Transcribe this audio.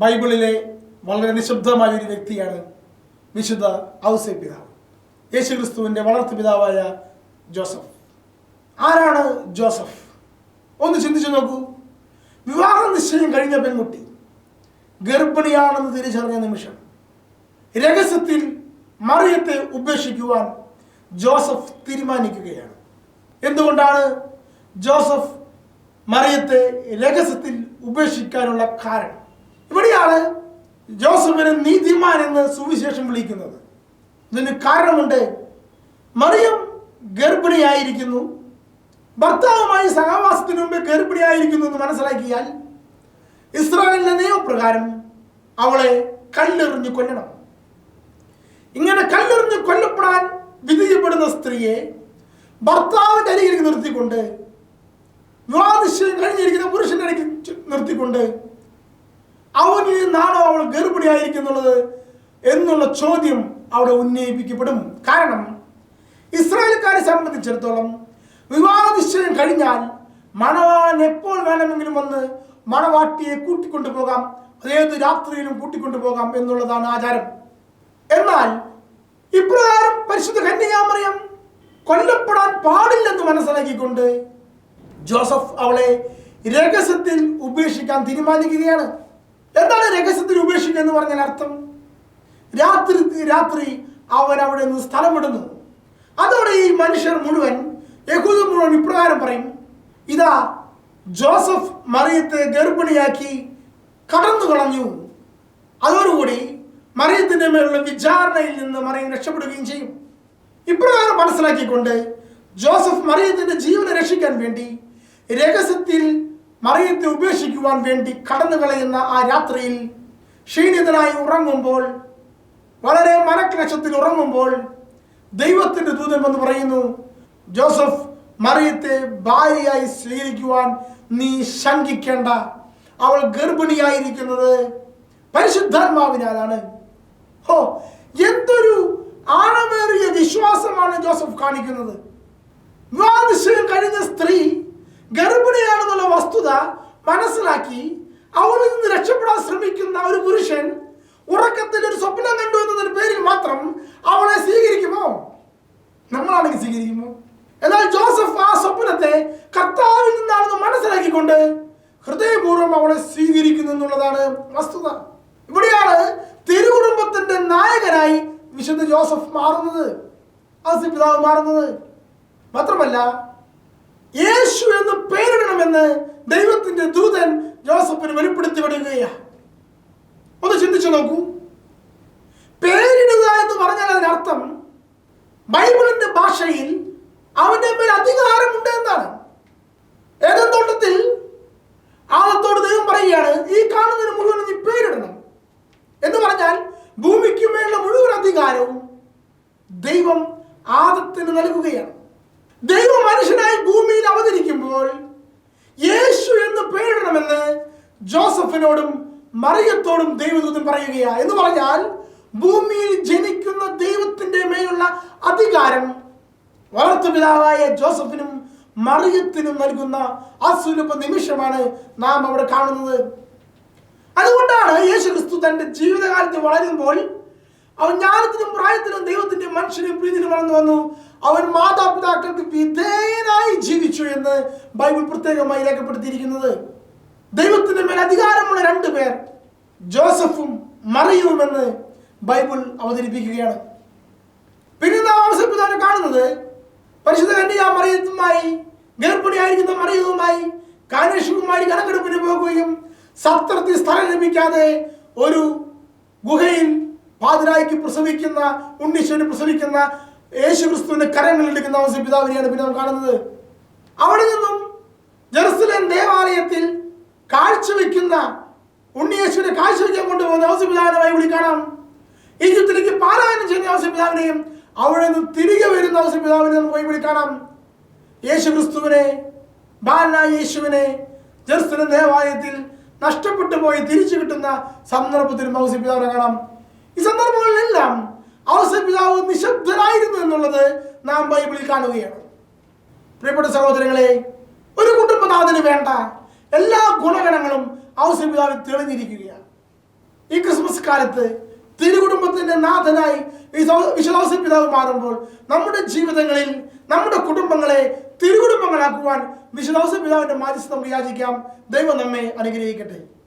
ബൈബിളിലെ വളരെ നിശബ്ദമായ ഒരു വ്യക്തിയാണ് വിശുദ്ധ ഔസേ പിതാവ്. യേശു ക്രിസ്തുവിന്റെ വളർത്തു പിതാവായ ജോസഫ്. ആരാണ് ജോസഫ്? ഒന്ന് ചിന്തിച്ചു നോക്കൂ. വിവാഹ നിശ്ചയം കഴിഞ്ഞ പെൺകുട്ടി ഗർഭിണിയാണെന്ന് തിരിച്ചറിഞ്ഞ നിമിഷം രഹസ്യത്തിൽ മറിയത്തെ ഉപേക്ഷിക്കുവാൻ ജോസഫ് തീരുമാനിക്കുകയാണ്. എന്തുകൊണ്ടാണ് ജോസഫ് മറിയത്തെ രഹസ്യത്തിൽ ഉപേക്ഷിക്കാനുള്ള കാരണം? ഇവിടെയാണ് ജോസഫിനെ നീതിമാൻ എന്ന് സുവിശേഷം വിളിക്കുന്നത്. ഇതിന് കാരണമുണ്ട്. മറിയം ഗർഭിണിയായിരിക്കുന്നു. ഭർത്താവുമായി സഹവാസത്തിന് മുമ്പ് ഗർഭിണിയായിരിക്കുന്നു എന്ന് മനസ്സിലാക്കിയാൽ ഇസ്രായേലിന്റെ നിയമപ്രകാരം അവളെ കല്ലെറിഞ്ഞ് കൊല്ലണം. ഇങ്ങനെ കല്ലെറിഞ്ഞ് കൊല്ലപ്പെടാൻ വിധിക്കപ്പെടുന്ന സ്ത്രീയെ ഭർത്താവിന്റെ അരികിലേക്ക് നിർത്തിക്കൊണ്ട് വിവാഹനിശ്ചയം കഴിഞ്ഞിരിക്കുന്ന പുരുഷന്റെ അരികിൽ നിർത്തിക്കൊണ്ട് അവനിൽ നിന്നാണോ അവൾ ഗർഭിണിയായിരിക്കുന്നുള്ളത് എന്നുള്ള ചോദ്യം അവിടെ ഉന്നയിപ്പിക്കപ്പെടും. കാരണം ഇസ്രായേൽക്കാരെ സംബന്ധിച്ചിടത്തോളം വിവാഹ നിശ്ചയം കഴിഞ്ഞാൽ മണവാൻ എപ്പോൾ വേണമെങ്കിലും വന്ന് മണവാട്ടിയെ കൂട്ടിക്കൊണ്ടു പോകാം അതേത് രാത്രിയിലും കൂട്ടിക്കൊണ്ടു പോകാം എന്നുള്ളതാണ് ആചാരം. എന്നാൽ ഇപ്രകാരം പരിശുദ്ധ കന്യകാമറിയം കൊല്ലപ്പെടാൻ പാടില്ലെന്ന് മനസ്സിലാക്കിക്കൊണ്ട് ജോസഫ് അവളെ രഹസ്യത്തിൽ ഉപേക്ഷിക്കാൻ തീരുമാനിക്കുകയാണ്. എന്താണ് രഹസ്യത്തിൽ ഉപേക്ഷിക്കുക എന്ന് പറഞ്ഞാൽ അർത്ഥം? രാത്രി രാത്രി അവൻ അവിടെ നിന്ന് സ്ഥലം വിടുന്നു. അതോടെ ഈ മനുഷ്യർ മുഴുവൻ യഹൂദ മുഴുവൻ ഇപ്രകാരം പറയും ഇതാ ജോസഫ് മറിയത്തെ ഗർഭിണിയാക്കി കടന്നു കളഞ്ഞു. അതോടുകൂടി മറിയത്തിന്റെ മേലുള്ള വിചാരണയിൽ നിന്ന് മറിയം രക്ഷപ്പെടുകയും ചെയ്യും. ഇപ്രകാരം മനസ്സിലാക്കിക്കൊണ്ട് ജോസഫ് മറിയത്തിന്റെ ജീവനെ രക്ഷിക്കാൻ വേണ്ടി രഹസ്യത്തിൽ മറിയത്തെ ഉപേക്ഷിക്കുവാൻ വേണ്ടി കടന്നു കളയുന്ന ആ രാത്രിയിൽ ക്ഷീണിതനായി ഉറങ്ങുമ്പോൾ വളരെ മനക്ലേശത്തിൽ ഉറങ്ങുമ്പോൾ ദൈവത്തിന്റെ ദൂതൻ എന്ന് പറയുന്നു ജോസഫ് മറിയത്തെ ഭാര്യയായി സ്വീകരിക്കുവാൻ നീ ശങ്കിക്കേണ്ട. അവൾ ഗർഭിണിയായിരിക്കുന്നത് പരിശുദ്ധാത്മാവിനാലാണ്. ഹോ എന്തൊരു ആഴമേറിയ വിശ്വാസമാണ് ജോസഫ് കാണിക്കുന്നത്. വിവാഹനിശ്ചയം കഴിഞ്ഞ സ്ത്രീ മനസ്സിലാക്കി അവളിൽ നിന്ന് രക്ഷപ്പെടാൻ ശ്രമിക്കുന്ന ഒരു പുരുഷൻ ഉറക്കത്തിൽ ഒരു സ്വപ്നം കണ്ടു എന്നതിന് പേരിൽ മാത്രം അവളെ സ്വീകരിക്കുമോ? നമ്മളാണെങ്കിൽ സ്വീകരിക്കുമോ? എന്നാൽ ജോസഫ് ആ സ്വപ്നത്തെ കർത്താവിൽ നിന്നാണെന്ന് മനസ്സിലാക്കിക്കൊണ്ട് ഹൃദയപൂർവം അവളെ സ്വീകരിക്കുന്നു എന്നുള്ളതാണ് വസ്തുത. ഇവിടെയാണ് തിരുകുടുംബത്തിന്റെ നായകനായി വിശുദ്ധ ജോസഫ് മാറുന്നത്. ഔസേ പിതാവ് മാറുന്നത്. മാത്രമല്ല യേശു എന്ന് പേരിടണമെന്ന് ദൈവത്തിന്റെ ദൂതൻ ജോസഫിന് വെളിപ്പെടുത്തി വിടുകയാണ്. ഒന്ന് ചിന്തിച്ചു നോക്കൂ. പേരിടുക എന്ന് പറഞ്ഞാൽ അതിനർത്ഥം ബൈബിളിന്റെ ഭാഷയിൽ അവന്റെ മേൽ അധികാരമുണ്ട് എന്നാണ്. ഏതെന്തോട്ടത്തിൽ തോട്ടത്തിൽ? ആദത്തോട് ദൈവം പറയുകയാണ് ഈ കാണുന്നതിന് മുഴുവൻ നീ പേരിടണം. എന്ന് പറഞ്ഞാൽ ഭൂമിക്ക് മേലുള്ള മുഴുവൻ അധികാരവും ദൈവം ആദത്തിന് നൽകുകയാണ്. ദൈവം മനുഷ്യനായി ഭൂമിയിൽ അവതരിക്കുമ്പോൾ യേശു എന്ന് പേരിടണമെന്ന് ജോസഫിനോടും മറിയത്തോടും ദൈവദൂതൻ പറയുകയാ. എന്ന് പറഞ്ഞാൽ ഭൂമിയിൽ ജനിക്കുന്ന ദൈവത്തിന്റെ മേലുള്ള അധികാരം വളർത്തുപിതാവായ ജോസഫിനും മറിയത്തിനും നൽകുന്ന അസുലഭ നിമിഷമാണ് നാം അവിടെ കാണുന്നത്. അതുകൊണ്ടാണ് യേശു ക്രിസ്തു തന്റെ ജീവിതകാലത്ത് വളരുമ്പോൾ അവൻ ജ്ഞാനത്തിനും പ്രായത്തിനും ദൈവത്തിന്റെ മനുഷ്യനും പ്രീതിനും വളർന്നു വന്നു. അവൻ മാതാപിതാക്കൾക്ക് എന്ന് ബൈബിൾ പ്രത്യേകമായി രേഖപ്പെടുത്തിയിരിക്കുന്നത്. ദൈവത്തിന്റെ മേൽ അധികാരമുള്ള രണ്ടു പേർ ജോസഫും മറിയുമെന്ന് ബൈബിൾ അവതരിപ്പിക്കുകയാണ്. പിന്നെ നാം കാണുന്നത് പരിശുദ്ധ കന്യ മറിയത്തുമായി ഗർഭിണിയായിരിക്കുന്ന മറിയവുമായി കാനേഷുമായി കണക്കെടുപ്പിന് പോകുകയും സത്രത്തിൽ സ്ഥലം ലഭിക്കാതെ ഒരു ഗുഹയിൽ പാതിരായിക്ക് പ്രസവിക്കുന്ന ഉണ്ണീശ്വരന് പ്രസവിക്കുന്ന യേശു ക്രിസ്തുവിന്റെ കരങ്ങളിലെടുക്കുന്ന അവസ്ഥ പിതാവിനെയാണ് പിന്നെ നാം കാണുന്നത്. അവിടെ നിന്നും ജെറുസലേം ദേവാലയത്തിൽ കാഴ്ചവെക്കുന്ന ഉണ്ണിയേശുവിനെ കാഴ്ചവെക്കാൻ കൊണ്ടുപോകുന്ന ഔസപിതാവിനെ ബൈബിളിൽ കാണാം. ഈജിപ്തിലേക്ക് പാരായണം ചെയ്യുന്ന ഔസപിതാവിനെയും അവിടെ നിന്ന് തിരികെ വരുന്ന ഔസപിതാവിനെ നമുക്ക് ബൈബിളിൽ കാണാം. യേശു ക്രിസ്തുവിനെ ബാലനായ യേശുവിനെ ജെറുസലേം ദേവാലയത്തിൽ നഷ്ടപ്പെട്ടു പോയി തിരിച്ചു കിട്ടുന്ന സന്ദർഭത്തിൽ ഔസപിതാവിനെ കാണാം. ഈ സന്ദർഭങ്ങളിലെല്ലാം ഔസപിതാവ് നിശബ്ദനായിരുന്നു എന്നുള്ളത് നാം ബൈബിളിൽ കാണുകയാണ്. പ്രിയപ്പെട്ട സഹോദരങ്ങളെ ഒരു കുടുംബനാഥന് വേണ്ട. എല്ലാ ഗുണഗണങ്ങളും ഔസപിതാവിൽ തെളിഞ്ഞിരിക്കുകയാണ്. ഈ ക്രിസ്മസ് കാലത്ത് തിരുകുടുംബത്തിന്റെ നാഥനായി ഈ സൗ- വിശുദ്ധ പിതാവ് മാറുമ്പോൾ നമ്മുടെ ജീവിതങ്ങളിൽ നമ്മുടെ കുടുംബങ്ങളെ തിരുകുടുംബങ്ങളാക്കുവാൻ വിശുദ്ധ പിതാവിന്റെ മാധ്യസ്ഥം യാചിക്കാം ദൈവം നമ്മെ അനുഗ്രഹിക്കട്ടെ.